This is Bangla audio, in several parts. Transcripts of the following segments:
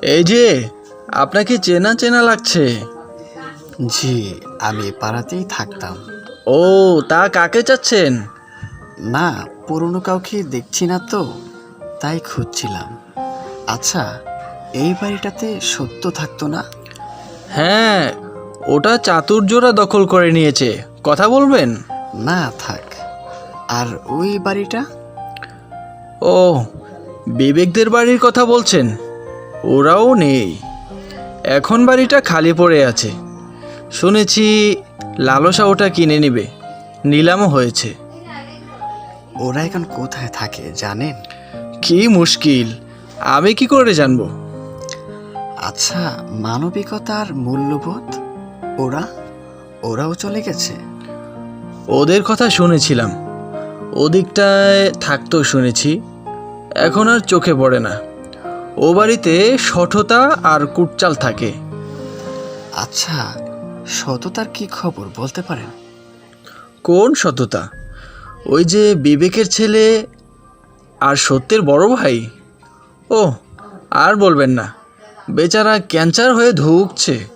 এই যে আপনাকে চেনা চেনা লাগছে। জি আমি পাড়াতেই থাকতাম। ও তা কাকে চাচ্ছেন? না পুরনো কাউকে দেখছি না তো তাই খুঁজছিলাম। আচ্ছা এই বাড়িটাতে সত্য থাকতো না? হ্যাঁ ওটা চাতুর্যরা দখল করে নিয়েছে। কথা বলবেন? না থাক। আর ওই বাড়িটা? ও বিবেকদের বাড়ির কথা বলছেন। ওরাও নেই। এখন বাড়িটা খালি পড়ে আছে। শুনেছি লালসা ওটা কিনে নেবে। নিলামও হয়েছে। ওরা এখন কোথায় থাকে জানেন? কি মুশকিল। আমি কি করে জানব? আচ্ছা মানবিকতার মূল্যবোধ? ওরা? ওরাও চলে গেছে? ওদের কথা শুনেছিলাম। ওদিকটায় থাকতেও শুনেছি। এখন আর চোখে পড়ে না। ও বাড়িতে সঠতা আর কুটচাল থাকে। আচ্ছা সততার কি খবর বলতে পারেন? কোন সততা? ওই যে বিবেকের ছেলে আর সত্যের বড় ভাই? ও আর বলবেন না। বেচারা ক্যান্সার হয়ে ধুকছে।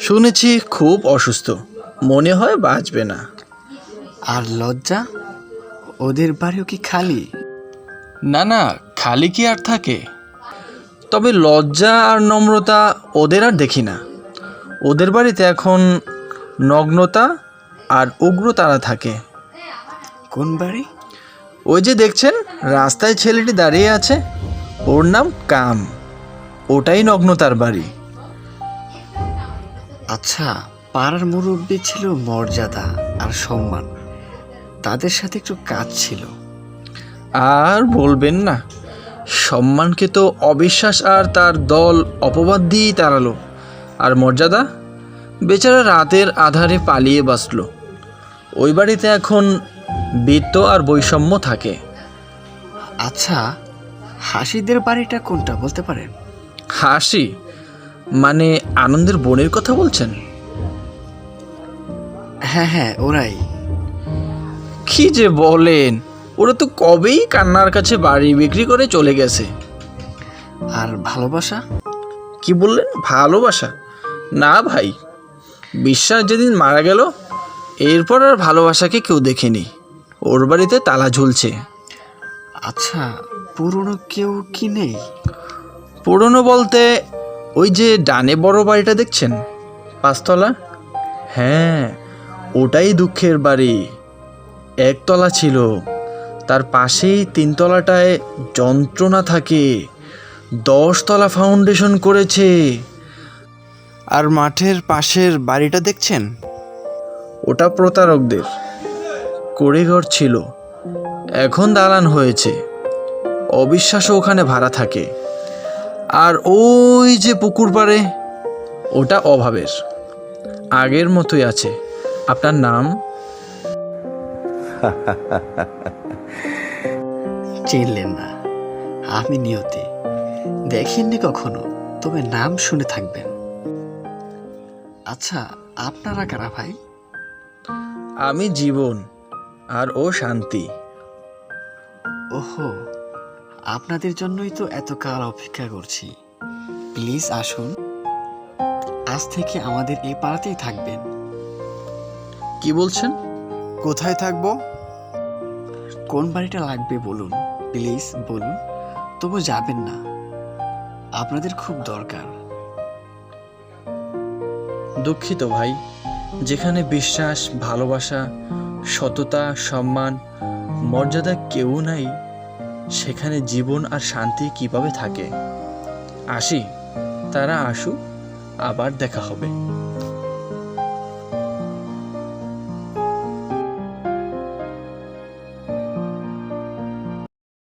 শুনেছি খুব অসুস্থ। মনে হয় বাঁচবে না। আর লজ্জা? ওদের বাড়িও কি খালি? না না খালি কি আর থাকে? তবে লজ্জা আর নম্রতা ওদের আর দেখি না। ওদের বাড়িতে এখন নগ্নতা আর উগ্রতারা থাকে। কোন বাড়ি? ওই যে দেখছেন রাস্তায় ছেলেটি দাঁড়িয়ে আছে। ওর নাম কাম। ওটাই নগ্নতার বাড়ি। আচ্ছা পাড়ার মুরব্বী ছিল মর্যাদা আর সম্মান। তাদের সাথে একটু কাজ ছিল। আর বলবেন না। সম্মানকে তো অবিশ্বাস আর তার দল অপবাদ দিয়েই তাড়ালো। আর মর্যাদা? বেচারা রাতের আধারে পালিয়ে বাঁচল। ওই বাড়িতে এখন বৃত্ত আর বৈষম্য থাকে। আচ্ছা হাসিদের বাড়িটা কোনটা বলতে পারেন? হাসি? মানে আনন্দের বোনের কথা বলছেন? হ্যাঁ হ্যাঁ ওরাই। কি যে বলেন? ওরা তো কবেই কান্নার কাছে বাড়ি বিক্রি করে চলে গেছে। আর ভালোবাসা? কি বললেন? ভালোবাসা? না ভাই বিশ্বাস যেদিন মারা গেল এরপর আর ভালোবাসাকে কেউ দেখেনি। ওর বাড়িতে তালা ঝুলছে। আচ্ছা পুরনো কেউ কি নেই? পুরনো বলতে ওই যে ডানে বড় বাড়িটা দেখছেন? পাঁচতলা? হ্যাঁ ওটাই দুঃখের বাড়ি। একতলা ছিল। তার পাশেই তিনতলাটায় যন্ত্রণা থাকে। দশতলা ফাউন্ডেশন করেছে। আর মাঠের পাশের বাড়িটা দেখছেন? ওটা প্রতারকদের। কুড়িঘর ছিল। এখন দালান হয়েছে। অবিশ্বাসও ওখানে ভাড়া থাকে। আর ওই যে পুকুর পাড়ে ওটা অভাবের। আগের মতোই আছে। আপনার নাম? চিনলেন না। আমি নিয়তি। দেখেননি কখনো তবে নাম শুনে থাকবেন। আচ্ছা আপনারা কারা ভাই? আমি জীবন আর ও শান্তি। ওহো আপনাদের জন্যই তো এত কাল অপেক্ষা করছি। প্লিজ আসুন। আজ থেকে আমাদের এই পাড়াতেই থাকবেন। কি বলছেন? কোথায় থাকব? কোন বাড়িটা লাগবে বলুন। প্লিজ, বলুন। তবু যাবেন না। আপনাদের খুব দরকার। দুঃখিত ভাই, যেখানে বিশ্বাস, ভালোবাসা, সততা, সম্মান, মর্যাদা কেউ নাই, সেখানে জীবন আর শান্তি কীভাবে থাকে? আসি, তারা আসুক, আবার দেখা হবে।